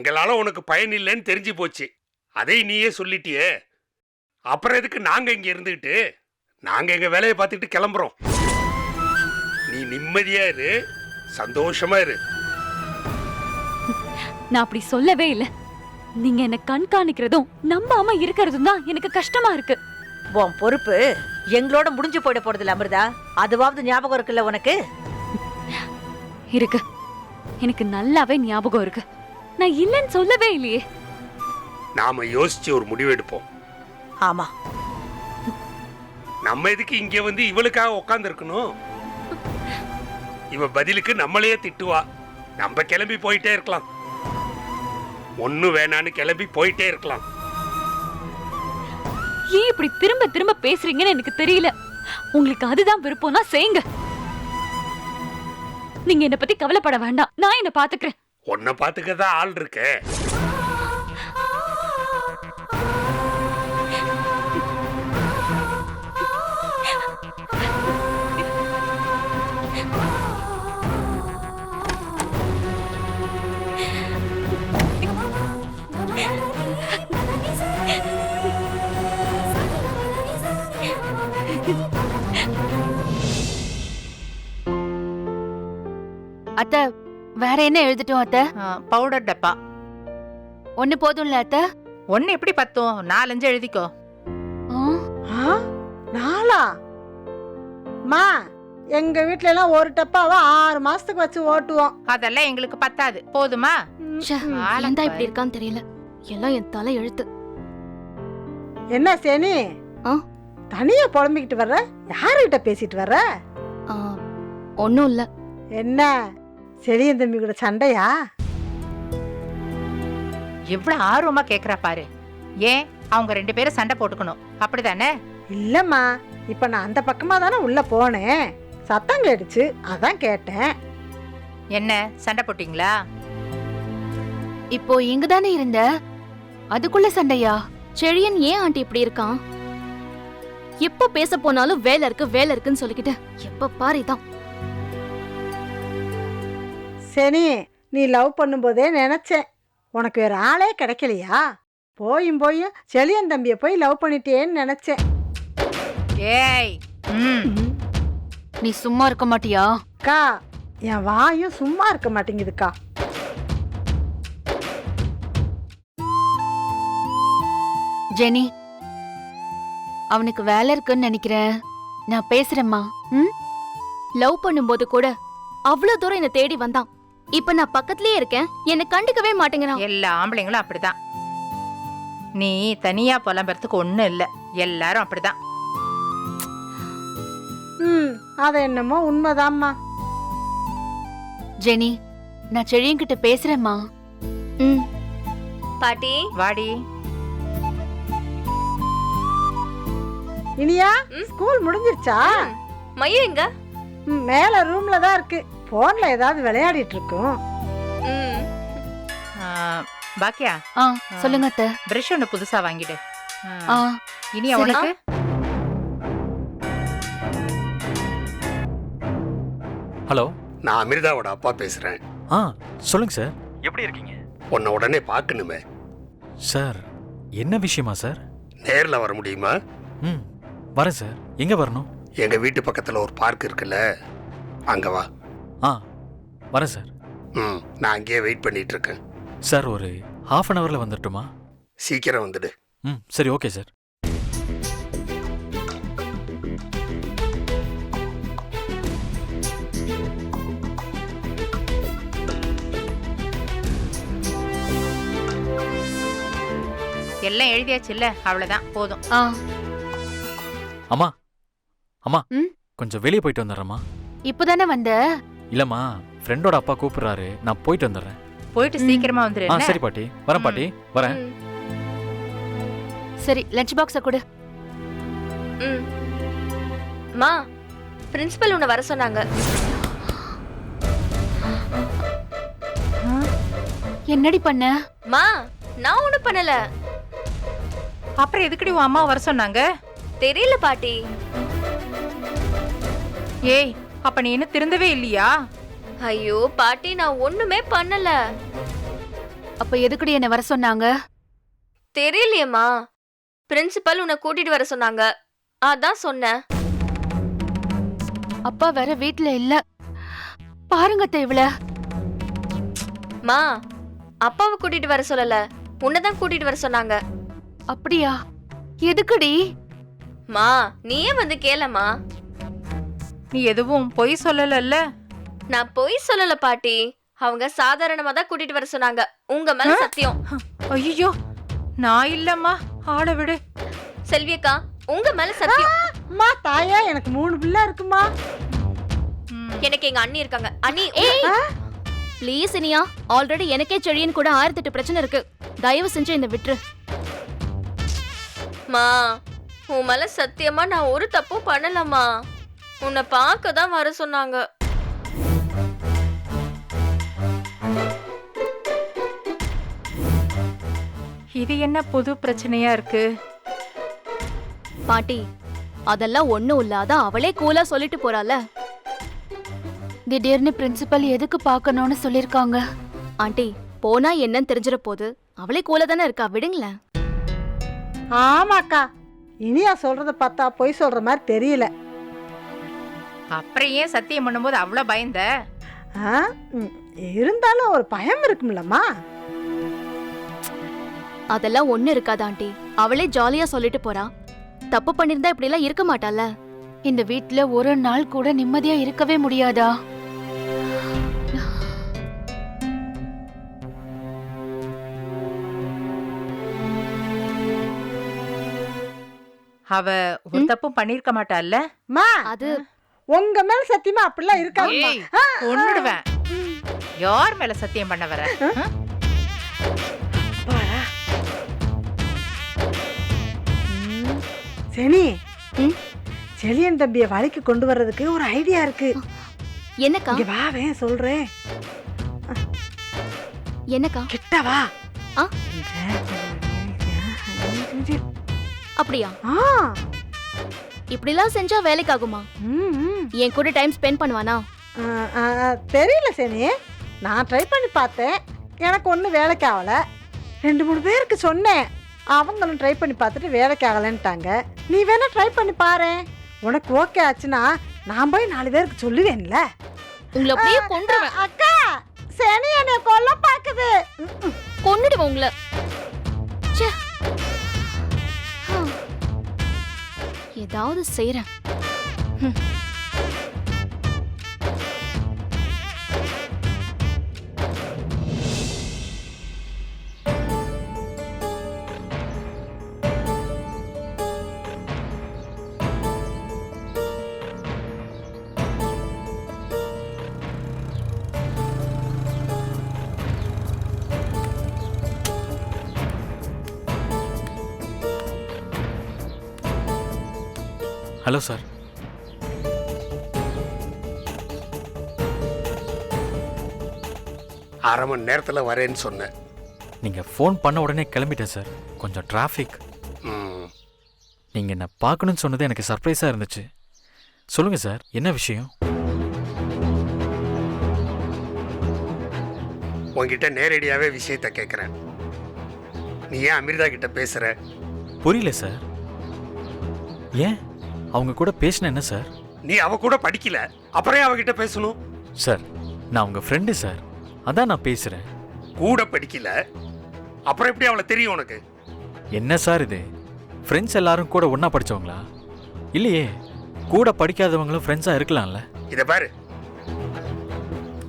எங்களால உனக்கு பயன் இல்லைன்னு தெரிஞ்சு போச்சு. அதை நீயே சொல்லிட்டியே. அப்புறம் எதுக்கு நாங்க இங்க இருந்துகிட்டு? நாங்க எங்க வேலையை பார்த்துட்டு கிளம்புறோம். நீ நிம்மதியா இரு. சந்தோஷமா இரு. நான் அப்படி சொல்லவே இல்ல. நீங்க என்ன கண்காணிக்கிறதும் நம்பாம இருக்கிறதும் தான் எனக்கு கஷ்டமா இருக்கு. உன் பொறுப்பு எங்களோட முடிஞ்சு போயிட போறதில்ல அமிர்தா. அதுவாவது ஞாபகம் இருக்குல்ல உனக்கு? இருக்கு. எனக்கு நல்லாவே ஞாபகம் இருக்கு. நான் இல்லைன்னு சொல்லவே இல்லையே. நாம யோசிச்சு ஒரு முடிவு எடுப்போம். ஆமா. நம்ம எதுக்கு இங்க வந்து இவளுக்காக உட்கார்ந்து இருக்கணும் இவ பதிலுக்கு நம்மளையே திட்டுவா. நம்ம கிளம்பி போயிட்டே இருக்கலாம். ஒன்னும் வேணான்னு கிளம்பி போயிட்டே இருக்கலாம். ஏன் இப்படி திரும்ப திரும்ப பேசுறீங்கன்னு எனக்கு தெரியல. உங்களுக்கு அதுதான் விருப்பம்னா செய்யுங்க. நீங்க என்ன பத்தி கவலைப்பட வேண்டாம். நான் என்ன பாத்துக்கிறேன் உன்னை பார்த்துக்க தான் ஆள் இருக்கே. வேற என்ன எழுதட்டும் அத்த? பவுடர் டப்பா. ஒண்ணு போதும்ல அத்த? ஒன்னு எப்படி பத்தும்? நாலஞ்சு எழுதிக்கோ. ஆ, நாளா மா எங்க வீட்ல எல்லாம் ஒரு டப்பாவை ஆறு மாசத்துக்கு வச்சு ஓட்டுவோம். அதெல்லாம் எங்களுக்கு பத்தாது. போதுமா? ச்சே, ஆளை ஏன்டா இப்படி. இருக்கான்னு தெரியல. எல்லாம் என் தலை எழுத்து. என்ன சேனி? ஆ? தனியா புலம்பிக்கிட்டு வர்ற? யாருகிட்ட பேசிட்டு வர்ற? ஆ, ஒண்ணும் இல்ல. என்ன? செழியன் தம்பி கூட சண்டையா? எவ்வளவு ஆர்வமா கேக்குறா பாரு. ஏன்? அவங்க ரெண்டு பேரும் சண்டை போட்டுக்கணும். அப்படிதானே? இல்லம்மா இப்ப நான் அந்த பக்கமா தானே உள்ள போனேன். சத்தம் கேட்டுச்சு அதான் கேட்டேன். என்ன? சண்டை போட்டீங்களா? இப்போ இங்க தானே இருந்த? அதுக்குள்ள சண்டையா? செழியன் ஏன் ஆண்டி இப்படி இருக்கான்? எப்ப பேச போனாலும் வேலை இருக்கு வேலை இருக்குன்னு சொல்லிக்கிட்டு எப்ப பாரு இதான். சரி நீ லவ் பண்ணும்போதே நினைச்சேன். உனக்கு வேற ஆளே கிடைக்கலையா? போயும் போயும் செழியன் தம்பியை போய் லவ் பண்ணிட்டேன்னு நினைச்சேன். ஏய் ம். நீ சும்மா இருக்க மாட்டியா? அக்கா என் வாயும் சும்மா இருக்க மாட்டேங்குதுக்கா. ஜெனி அவனுக்கு வேலை இருக்குன்னு நினைக்கிறேன் நான் பேசுறேம்மா ம்? லவ் பண்ணும்போது கூட அவ்வளவு தூரம் என்ன தேடி வந்தான். இப்ப நான் பக்கத்துலயே இருக்கேன். என்ன கண்டுக்கவே மாட்டேங்கிறான். எல்லா ஆம்பளைங்களும் அப்படிதான். நீ தனியா புலம்புறதுக்கு ஒண்ணும் இல்ல. எல்லாரும் அப்படிதான். ம் அது என்னமோ உண்மைதாம்மா. ஜெனி நான் செழியன்கிட்ட பேசுறேம்மா. ம். பாட்டி. வாடி. இனியா ஸ்கூல் முடிஞ்சிருச்சா? மையம் எங்க? ம், மேல ரூம்ல தான் இருக்கு. போன்ல ஏதாவது விளையாடிட்டு இருக்கும் ஆ, பாக்கியா? ஆ சொல்லுங்க அத்தை. பிரஷ் ஒண்ணு புதுசா வாங்கிடு. ஆ. இனி சரி. உனக்கு ஹலோ. நான் அமிர்தாவோட அப்பா பேசுறேன். ஆ சொல்லுங்க சார். எப்படி இருக்கீங்க? உன்னை உடனே பார்க்கணுமே. சார் என்ன விஷயமா சார்? நேர்ல வர முடியுமா? ம் வரேன் சார். எங்கே வரணும்? எங்க வீட்டு பக்கத்துல ஒரு பார்க் இருக்குல்ல. அங்க வா. ஆ வரேன் சார். ம் நான் அங்கேயே வெயிட் பண்ணிட்டு இருக்கேன் சார் ஒரு ஹாஃப் அன் ஹவரில் வந்துட்டுமா சீக்கிரம் வந்துடு. ம் சரி ஓகே சார். எல்லாம் எழுதியாச்சு இல்ல அவ்வளவுதான் போதும். ஆ. அம்மா அம்மா ம்? கொஞ்சம் வெளியே போயிட்டு வந்துடுறேம்மா. இப்பதானே வந்த? இல்லைம்மா ஃப்ரெண்டோட அப்பா கூப்பிடுறாரு. நான் போயிட்டு வந்துடுறேன். போயிட்டு. சீக்கிரமா வந்துரு ஆ என்ன? சரி பாட்டி. வரேன் பாட்டி. வரேன். சரி லஞ்ச் பாக்ஸ கொடு. ம். மா பிரின்சிபல் உன்னை வர சொன்னாங்க. என்னடி பண்ண? மா நான் ஒண்ணும் பண்ணல. அப்புறம் எதுக்குடி உன் அம்மா வர சொன்னாங்க? தெரியல பாட்டி. ஏய் அப்ப நீ இன்னும் திருந்தவே இல்லையா? ஐயோ பாட்டி நான் ஒண்ணுமே பண்ணல. அப்ப எதுக்குடி என்ன வர சொன்னாங்க? தெரியலையேம்மா. பிரின்சிபல் உன்னை கூட்டிட்டு வர சொன்னாங்க. அதான் சொன்னேன். அப்பா வேற வீட்ல இல்ல. பாருங்க இவள. மா அப்பாவை கூட்டிட்டு வர சொல்லல. உன்னை கூட்டிட்டு வர சொன்னாங்க. அப்படியா? எதுக்குடி? மா நீயே வந்து கேளம்மா. நீ எதுவும் பொய் சொல்லலல்ல? நான் பொய் சொல்லல பாட்டி. அவங்க சாதாரணமா தான் கூட்டிட்டு வர சொன்னாங்க. உங்க மேல சத்தியம். ஐயோ நான் இல்லம்மா. ஆளை விடு. செல்வி அக்கா உங்க மேல சத்தியம். அம்மா தாயா எனக்கு மூணு பிள்ளை இருக்குமா? ம். எனக்கு எங்க அண்ணி இருக்காங்க. அண்ணி ஏய் ப்ளீஸ் இனியா. ஆல்ரெடி எனக்கே செழியன் கூட ஆயிரத்தி எட்டு பிரச்சனை இருக்கு. தயவு செஞ்சு இந்த விட்டுரு. மா உன் மேல சத்தியமா நான் ஒரு தப்பும் பண்ணலம்மா. உன்னை பார்க்க தான் வர சொன்னாங்க. இது என்ன புது பிரச்சனையா இருக்கு? பாட்டி அதெல்லாம் ஒண்ணும் இல்லாத அவளே கூலா சொல்லிட்டு போறால திடீர்னு பிரின்சிபல் எதுக்கு பார்க்கணும்னு சொல்லிருக்காங்க ஆண்டி போனா என்னன்னு தெரிஞ்சிட போது அவளே கூலா தானே இருக்கா? விடுங்களேன். ஆமாக்கா. இனியா சொல்றத பார்த்தா பொய் சொல்ற மாதிரி தெரியல. அப்புறம் ஏன் சத்தியம் பண்ணும்போது அவ்வளோ பயந்த? இருந்தாலும் ஒரு பயம் இருக்கும்லம்மா. அதெல்லாம் ஒண்ணு இருக்காது ஆண்டி. அவளே ஜாலியா சொல்லிட்டு போறா. தப்பு பண்ணிருந்தா இப்படி எல்லாம் இருக்க மாட்டால இந்த வீட்ல ஒரு நாள் கூட நிம்மதியா இருக்கவே முடியாதா? அவ ஒரு தப்பும் பண்ணிருக்க மாட்டால்ல மா! அது உங்க மேல சத்தியமா அப்படிலாம் இருக்காதுமா ஏய், கொன்னுடுவேன். யார் மேல சத்தியம் பண்ண வர? ஆ? ம். சனி ம்? செலியன் தம்பிய வழிக்கு கொண்டு வர்றதுக்கு ஒரு ஐடியா இருக்கு. என்னக்கா? இங்க வா வேன் சொல்றேன். என்னக்கா? கிட்ட வா. ஆ? அப்படியா? ஆ. இப்படிலாம் செஞ்சா வேலைக்கு ஆகுமா. என் கூட டைம் ஸ்பெண்ட் பண்ணுவானா? தெரியல சனி. நான் ட்ரை பண்ணி பார்த்தேன். எனக்கு ஒன்றும் வேலைக்கு ஆகலை ரெண்டு மூணு பேருக்கு சொன்னேன். அவங்களும் ட்ரை பண்ணி பார்த்துட்டு வேலைக்கு ஆகலைன்ட்டாங்க நீ வேணா ட்ரை பண்ணி பாரு உனக்கு ஓகே ஆச்சுன்னா நான் போய் நாலு பேருக்கு சொல்லுவேன்ல. உங்களை அப்படியே கொன்றுவேன். அக்கா சனி என்னை கொல்ல பார்க்குது. கொன்னுடுவேன் உங்களை. ஏதாவது செய்யறேன் ஹலோ சார். அரை மணி நேரத்தில் வரேன்னு சொன்னேன். நீங்கள் ஃபோன் பண்ண உடனே கிளம்பிட்டேன் சார். கொஞ்சம் டிராஃபிக் ம். நீங்கள் என்ன பார்க்கணும்னு சொன்னது எனக்கு சர்ப்ரைஸாக இருந்துச்சு. சொல்லுங்கள் சார் என்ன விஷயம்? உன்கிட்ட நேரடியாகவே விஷயத்த கேட்குறேன் நீ ஏன் அமிர்தா கிட்ட பேசுற? புரியல சார். ஏன்? அவங்க கூட பேசின என்ன சார்? நீ அவ கூட படிக்கல. அப்புறம் அவகிட்ட பேசணும்? சார் நான் உங்கள் ஃப்ரெண்டு சார். அதான் நான் பேசுகிறேன் கூட படிக்கல. அப்புறம் எப்படி அவளை தெரியும் உனக்கு? என்ன சார் இது? ஃப்ரெண்ட்ஸ் எல்லாரும் கூட ஒன்றா படித்தவங்களா இல்லையே கூட படிக்காதவங்களும் ஃப்ரெண்ட்ஸாக இருக்கலாம்ல. இதை பாரு.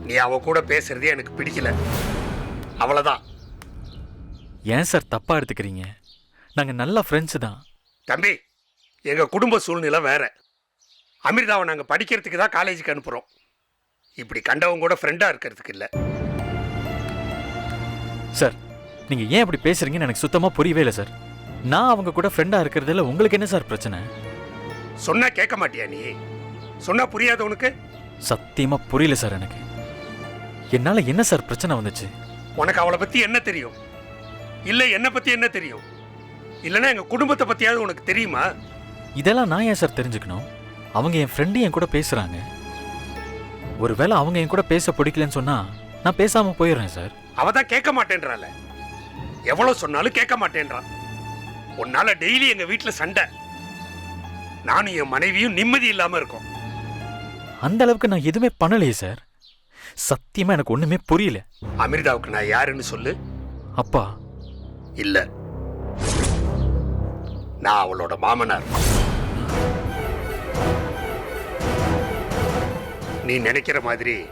நீ அவ கூட பேசுறதே எனக்கு பிடிக்கல. அவ்வளவுதான். ஏன் சார் தப்பாக எடுத்துக்கிறீங்க? நாங்கள் நல்ல ஃப்ரெண்ட்ஸு தான். தம்பி எங்க குடும்ப சூழ்நிலை வேற. அமிர்தாவை நாங்க படிக்கிறதுக்கு தான் காலேஜுக்கு அனுப்புறோம். இப்படி கண்டவங்க கூட ஃப்ரெண்டா இருக்கிறதுக்கு இல்ல. சார் நீங்கள் ஏன் இப்படி பேசுறீங்கன்னு எனக்கு சுத்தமாக புரியவே இல்லை சார். நான் அவங்க கூட ஃப்ரெண்டாக இருக்கிறதுல உங்களுக்கு என்ன சார் பிரச்சனை? சொன்னா கேட்க மாட்டியா நீ? சொன்னா புரியாத உனக்கு? சத்தியமாக புரியல சார் எனக்கு. என்னால் என்ன சார் பிரச்சனை வந்துச்சு? உனக்கு அவளை பத்தி என்ன தெரியும்? இல்ல என்ன பத்தி என்ன தெரியும்? இல்லைன்னா எங்க குடும்பத்தை பத்தியாவது உனக்கு தெரியுமா? இதெல்லாம் நான் ஏன் சார் தெரிஞ்சுக்கணும்? அவங்க என் ஃப்ரெண்டு என் கூட பேசுகிறாங்க ஒருவேளை அவங்க என் கூட பேச பிடிக்கலன்னு சொன்னால் நான் பேசாம போயிடுறேன் சார். அவ தான் கேட்க மாட்டேன்றால எவ்வளவு சொன்னாலும் கேட்க மாட்டேன்றான். உன்னால டெய்லி எங்க வீட்டுல சண்டை. நானும் என் மனைவியும் நிம்மதி இல்லாம இருக்கோம். அந்த அளவுக்கு நான் எதுவுமே பண்ணலையே சார். சத்தியமா எனக்கு ஒண்ணுமே புரியல. அமிர்தாவுக்கு நான் யாருன்னு சொல்லு. அப்பா. இல்ல. நான் அவளோட மாமனார். நீ நினைக்கிற மாதிரி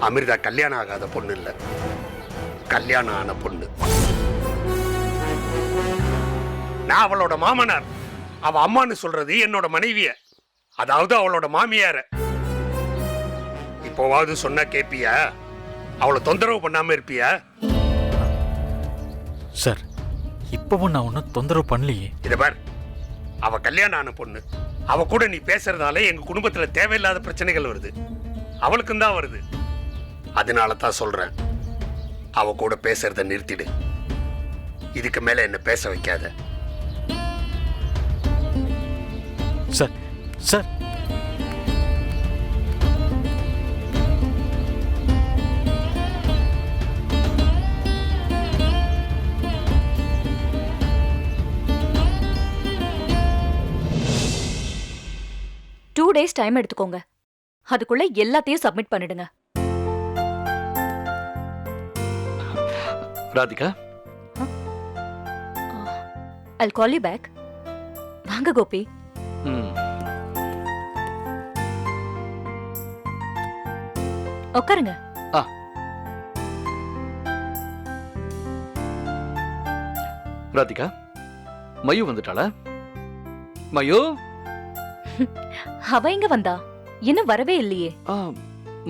அமிர்தா கல்யாணம் ஆகாத பொண்ணு இல்ல. கல்யாணம் ஆன பொண்ணு. நான் அவளோட மாமனார். அவ அம்மான்னு சொல்றது என்னோட மனைவிய. அதாவது அவளோட மாமியார. இப்போவாவது சொன்னா கேப்பியா? அவளை தொந்தரவு பண்ணாம இருப்பியா? சார் இப்பவும் நான் ஒன்றும் தொந்தரவு பண்ணலையே. இத பார். அவ கல்யாணம் ஆன பொண்ணு. அவ கூட நீ பேசுறதால எங்க குடும்பத்துல தேவையில்லாத பிரச்சனைகள் வருது. அவளுக்கும் தான் வருது. அதனால தான் சொல்றேன். அவ கூட பேசுறத நிறுத்திடு. இதுக்கு மேல என்ன பேச வைக்காத. Sir sir. Two days time எடுத்துக்கோங்க. அதுக்குள்ள எல்லாத்தையும் சப்மிட் பண்ணிடுங்க. Radhika? I'll call you back வாங்க கோபி. உட்காருங்க ராதிகா மயு வந்துட்டாளா? மயு? அவ எங்க வந்தா? இன்னும் வரவே இல்லையே.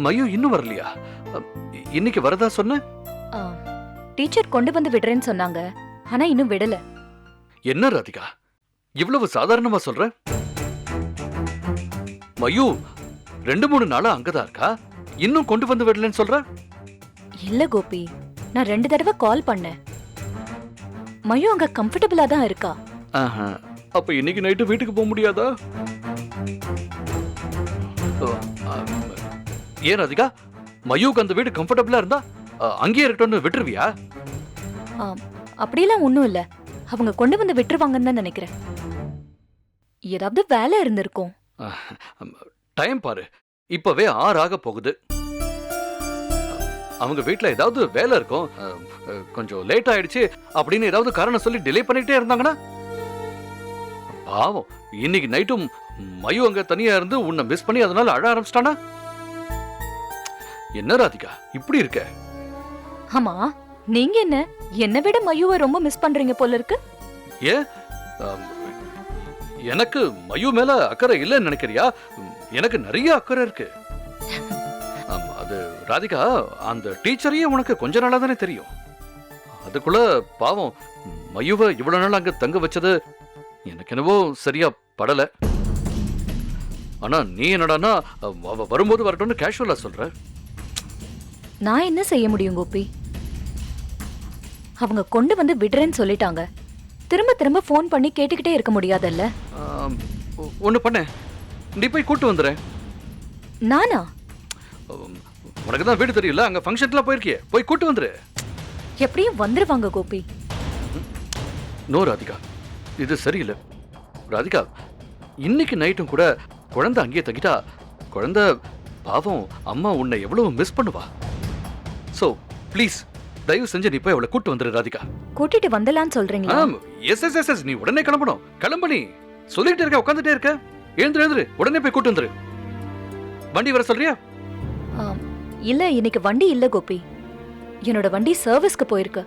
மயு இன்னும் வரலையா? இன்னைக்கு வரதா சொன்ன? டீச்சர் கொண்டு வந்து விடுறேன்னு சொன்னாங்க. ஆனா இன்னும் விடல. என்ன ராதிகா? இவ்வளவு சாதாரணமா சொல்ற? மயு ரெண்டு மூணு நாளா அங்கதான் இருக்கா? இன்னும் கொண்டு வந்து விடலன்னு சொல்ற? இல்ல கோபி நான் ரெண்டு தடவை கால் பண்ணேன். மயு அங்க கம்ஃபர்டபுளா தான் இருக்கா? ஆஹா. அப்ப இன்னைக்கு நைட்டு வீட்டுக்கு போக முடியாதா. ஏன் ராதிகா? மயுக்கு அந்த வீடு கம்ஃபர்டபுளா இருந்தா அங்கேயே இருக்கட்டும்னு விட்டுருவியா? அப்படியெல்லாம் ஒண்ணும் இல்ல. அவங்க கொண்டு வந்து விட்டுருவாங்கன்னு தான் நினைக்கிறேன். ஏதாவது வேலை இருந்திருக்கும். டைம் பாரு. இப்பவே ஆறு ஆக போகுது. அவங்க வீட்ல ஏதாவது வேலை இருக்கும். கொஞ்சம் லேட் ஆயிடுச்சு அப்படின்னு ஏதாவது காரணம் சொல்லி டிலே பண்ணிட்டே இருந்தாங்கன்னா? பாவம். இன்னைக்கு நைட்டும் மயு அங்க தனியா இருந்து உன்னை மிஸ் பண்ணி அதனால அழ ஆரம்பிச்சிட்டானா? என்ன ராதிகா இப்படி இருக்க? ஆமா நீங்க என்ன? என்னை விட மயுவை ரொம்ப மிஸ் பண்றீங்க போல இருக்கு. ஆம், எனக்கு மயு மேல அக்கறை இல்லைன்னு நினைக்கிறியா? எனக்கு நிறைய அக்கறை இருக்கு. அது ராதிகா அந்த டீச்சரையே உனக்கு கொஞ்ச நாளா தானே தெரியும். அதுக்குள்ள பாவம் மயுவை இவ்வளவு நாள் அங்க தங்க வச்சது எனக்கு என்னவோ சரியா படல. ஆனா நீ என்னடான்னா அவ வரும்போது வரட்டும்னு கேஷுவலா சொல்ற. நான் என்ன செய்ய முடியும் கோபி? அவங்க கொண்டு வந்து விடுறேன்னு சொல்லிட்டாங்க. திரும்ப திரும்ப ஃபோன் பண்ணி கேட்டுக்கிட்டே இருக்க முடியாதல்ல? ஆம், ஒ- ஒண்ணு பண்ண. நீ போய் கூட்டு வந்துற நானா? உனக்கு தான் வீடு தெரியல அங்க ஃபங்க்ஷன்லாம் போயிருக்கியே. போய் கூட்டு வந்துரு. எப்படியும் வந்துருவாங்க கோபி. நோ ராதிகா. இது சரியில்லை. ராதிகா இன்னைக்கு நைட்டும் கூட குழந்தை அங்கேயே தங்கிட்டா குழந்தை பாவம் அம்மா உன்னை எவ்வளவு மிஸ் பண்ணுவா? ஸோ ப்ளீஸ் தயவு செஞ்சு நீ போய் அவளை கூட்டு வந்துரு ராதிகா. கூட்டிட்டு வந்தலான்னு சொல்றீங்களா? எஸ் எஸ் எஸ் எஸ் நீ உடனே கிளம்பணும். கிளம்பு நீ. சொல்லிட்டு இருக்க உட்காந்துட்டே இருக்க. எழுந்துரு எழுந்துரு. உடனே போய் கூட்டு வந்துரு. வண்டி வர சொல்றியா? இல்ல இன்னைக்கு வண்டி இல்ல கோபி. என்னோட வண்டி சர்வீஸ்க்கு போயிருக்கு.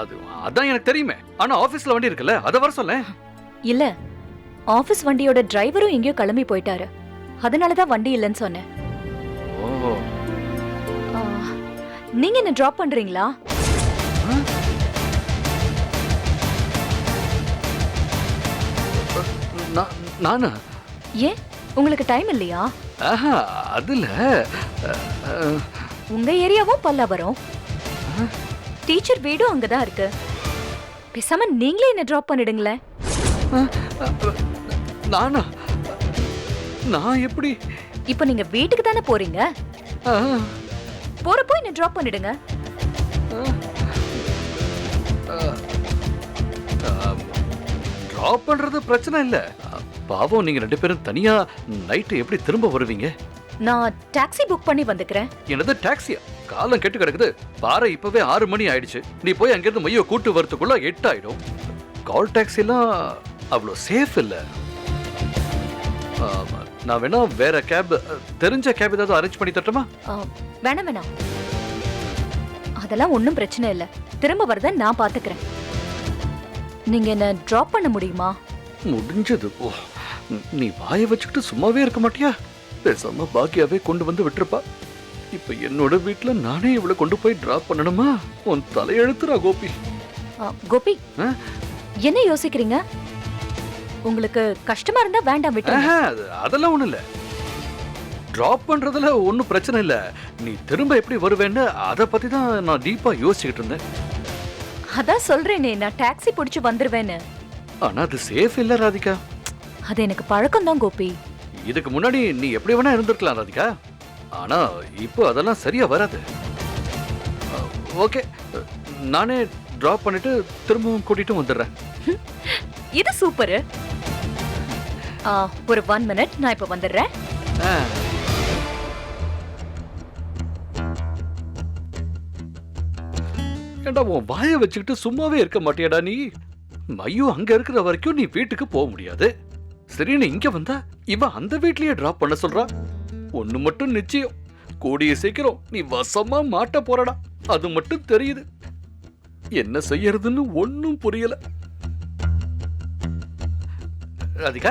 அது அதான் எனக்கு தெரியுமே. ஆனா ஆபீஸ்ல வண்டி இருக்குல்ல அதை வர சொல்ல இல்ல ஆபீஸ் வண்டியோட டிரைவரும் எங்கேயோ கிளம்பி போயிட்டாரு. அதனாலதான் வண்டி இல்லைன்னு சொன்னேன். நீங்க என்ன டிராப் பண்றீங்களா? நான்? ஏன்? உங்களுக்கு டைம் இல்லையா? அதுல. உங்க ஏரியாவும் பல்லாவரம். டீச்சர் வீடும் அங்கதான் இருக்கு. பேசாம நீங்களே என்ன டிராப் பண்ணிடுங்களேன். நானா? நான் எப்படி? இப்போ நீங்க வீட்டுக்கு தானே போறீங்க? ஆ, போறப்போ என்ன டிராப் பண்ணிடுங்க. ட்ராப் பண்றது பிரச்சனை இல்ல. பாவம் நீங்க ரெண்டு பேரும் தனியா நைட்டு எப்படி திரும்ப வருவீங்க? நான் டாக்ஸி புக் பண்ணி வந்துக்கிறேன். என்னது டாக்ஸியா காலம் கெட்டு கிடக்குது. பாரு இப்பவே ஆறு மணி ஆயிடுச்சு. நீ போய் அங்கிருந்து மைய கூட்டு வரதுக்குள்ள எட்டு ஆயிடும் கால் டாக்ஸி எல்லாம் அவ்வளோ சேஃப் இல்ல. நான் வேணா வேற கேப் தெரிஞ்ச கேப் ஏதாவது அரேஞ்ச் பண்ணி தரட்டுமா? ஆ, வேணாம் வேணாம். அதெல்லாம் ஒன்றும் பிரச்சனை இல்லை. திரும்ப வரத நான் பாத்துக்கிறேன். நீங்க என்ன டிராப் பண்ண முடியுமா? முடிஞ்சது. ஓ நீ வாயை வச்சுக்கிட்டு சும்மாவே இருக்க மாட்டியா? பேசாம பாக்கியாவே கொண்டு வந்து விட்டுருப்பா. இப்ப என்னோட வீட்ல நானே இவளை கொண்டு போய் டிராப் பண்ணணுமா? உன் தலையெழுத்துறா கோபி. கோபி? என்ன யோசிக்கிறீங்க? உங்களுக்கு கஷ்டமா இருந்தா வேண்டாம் விட்டுருங்க. அதெல்லாம் ஒண்ணும் இல்ல டிராப் பண்றதுல ஒன்றும் பிரச்சனை இல்ல. நீ திரும்ப எப்படி வருவேன்னு அதை பத்தி தான் நான் டீப்பா யோசிச்சுக்கிட்டு இருந்தேன். அதான் சொல்றேனே நான் டாக்ஸி பிடிச்சு வந்துருவேன்னு. ஆனா அது சேஃப் இல்ல ராதிகா. அது எனக்கு பழக்கம் தான் கோபி. இதுக்கு முன்னாடி நீ எப்படி வேணா இருந்திருக்கலாம் ராதிகா. ஆனா இப்போ அதெல்லாம் சரியா வராது. ஓகே. நானே டிராப் பண்ணிட்டு திரும்பவும் கூட்டிட்டு வந்துடுறேன். இது சூப்பரு. ஒரு ஒன் மினிட் நான் இப்ப வந்துடுறேன். ஏண்டா உன் வாயை வச்சுக்கிட்டு சும்மாவே இருக்க மாட்டியாடா நீ? மையு அங்க இருக்கிற வரைக்கும் நீ வீட்டுக்கு போக முடியாது. சரின்னு இங்க வந்தா இவ அந்த வீட்லயே டிராப் பண்ண சொல்றா. ஒண்ணு மட்டும் நிச்சயம். கூடிய சீக்கிரம் நீ வசமா மாட்ட போறடா. அது மட்டும் தெரியுது. என்ன செய்யறதுன்னு ஒன்னும் புரியல. ராதிகா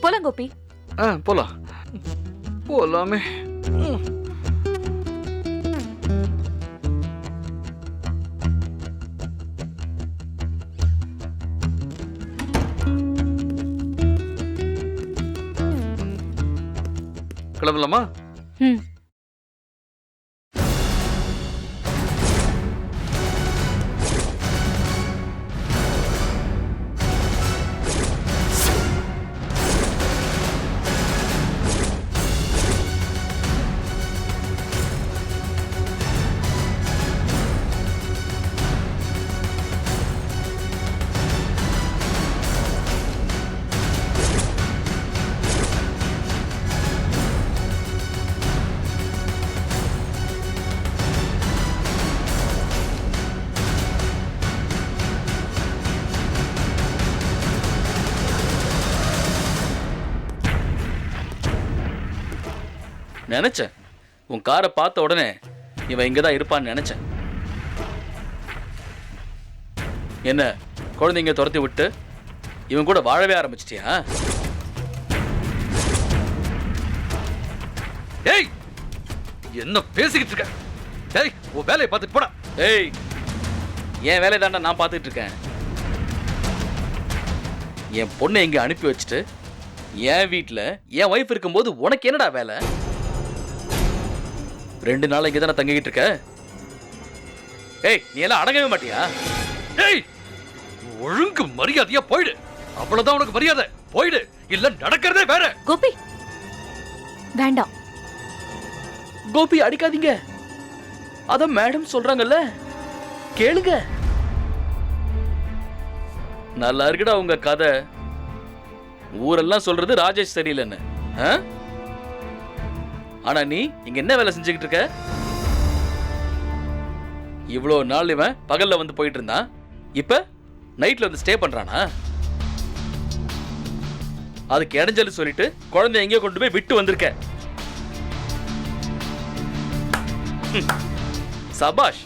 போலாம் கோபி. ஆ போலாம். போலாமே. கிளம்பலாமா? ம். நினைச்சேன். உன் காரை பார்த்த உடனே இவன் இங்க தான் இருப்பான்னு நினைச்சேன். என்ன குழந்தைங்க துரத்தி விட்டு இவன் கூட வாழவே ஆரம்பிச்சிட்டியா? ஏய் என்ன பேசிக்கிட்டு இருக்க? ஏய் உன் வேலையை பார்த்துட்டு போடா. ஏய் என் வேலையை தாண்டா நான் பார்த்துட்டு இருக்கேன். என் பொண்ணை இங்க அனுப்பி வச்சுட்டு என் வீட்டில் என் ஒய்ஃப் இருக்கும்போது உனக்கு என்னடா வேலை? ரெண்டு நாள் இங்கே தானே தங்கிக்கிட்டு இருக்க? ஏய் நீ எல்லாம் அடங்கவே மாட்டியா? ஏய் ஒழுங்கு மரியாதையா போயிடு. அவ்வளவுதான் உனக்கு மரியாதை. போயிடு. இல்ல நடக்கிறதே வேற. கோபி! வேண்டாம். கோபி அடிக்காதீங்க. அதான் மேடம் சொல்றாங்கல்ல. கேளுங்க. நல்லா இருக்குடா உங்க கதை. ஊரெல்லாம் சொல்றது ராஜேஷ் சரியில்லைன்னு? ஆனா நீ இங்க என்ன வேலை செஞ்சுக்கிட்டு இருக்க? இவ்வளோ நாள் இவன் பகல்ல வந்து போயிட்டு இருந்தான். இப்ப நைட்ல வந்து ஸ்டே பண்றானா? அதுக்கு இடைஞ்சல் சொல்லிட்டு குழந்தை எங்கேயோ கொண்டு போய் விட்டு வந்திருக்க. சபாஷ்.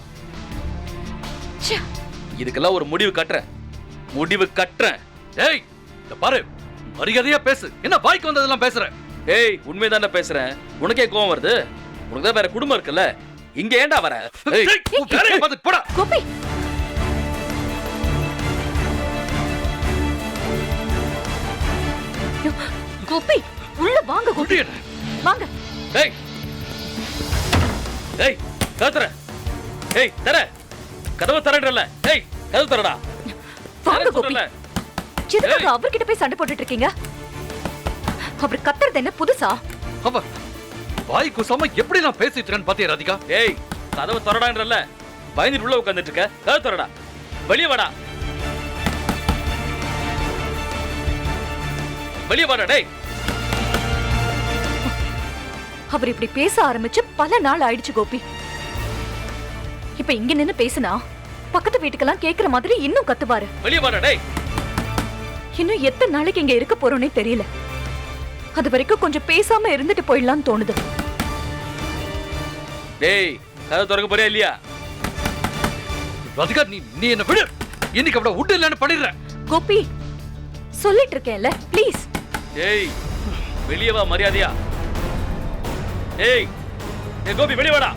இதுக்கெல்லாம் ஒரு முடிவு கட்டுறேன். முடிவு கட்டுறேன். ஏய் பாரு. மரியாதையா பேசு. என்ன வாய்க்கு வந்ததெல்லாம் பேசுற? ஏய் உண்மைதானே பேசுறேன். உனக்கே கோவம் வருது? உனக்கு தான் வேற குடும்பம் இருக்குல்ல? இங்க ஏன்டா வர? ஏய் உன் வேலையை பார்த்துட்டு போடா. கோபி கோபி உள்ள வாங்க கோபி? வாங்க. ஏய். ஏய் கதற ஏய் தர. கதவை தரன்றல ஏய் கதவு தரடா. வாங்க கோபி ஏய். அவர்கிட்ட போய் சண்டை போட்டுட்டு இருக்கீங்க? அவர் கத்துறது என்ன புதுசா? அவ வாய் குசாம எப்படி நான் பேசிட்டு இருக்கேன்னு பாத்தியா ராதிகா? ஏய் கதவை திறடான்றல்ல பயந்துட்டு உள்ள உட்காந்துட்டு இருக்க. கதவை திறடா. வெளியே வாடா. வெளியே வாடா டேய். அவர் இப்படி பேச ஆரம்பிச்சு பல நாள் ஆயிடுச்சு கோபி. இப்ப இங்க நின்னு பேசினா பக்கத்து வீட்டுக்கெல்லாம் கேக்குற மாதிரி இன்னும் கத்துவாரு. வெளியே வாடா டேய். இன்னும் எத்தனை நாளைக்கு இங்க இருக்க போறோன்னே தெரியல. அது வரைக்கும் கொஞ்சம் பேசாம இருந்துட்டு போயிடலாம்னு தோணுது. டேய் கதவை திறக்க போறியா இல்லையா? ராதிகா நீ நீ என்ன விடு. இன்னைக்கு அவட விட்டு இல்லைன்னு பண்ணிடுறேன் கோபி சொல்லிட்டு இருக்கேன்ல ப்ளீஸ் ஏய் வெளியே வா மரியாதையா. ஏய் ஏய் கோபி வெளியே வாடா.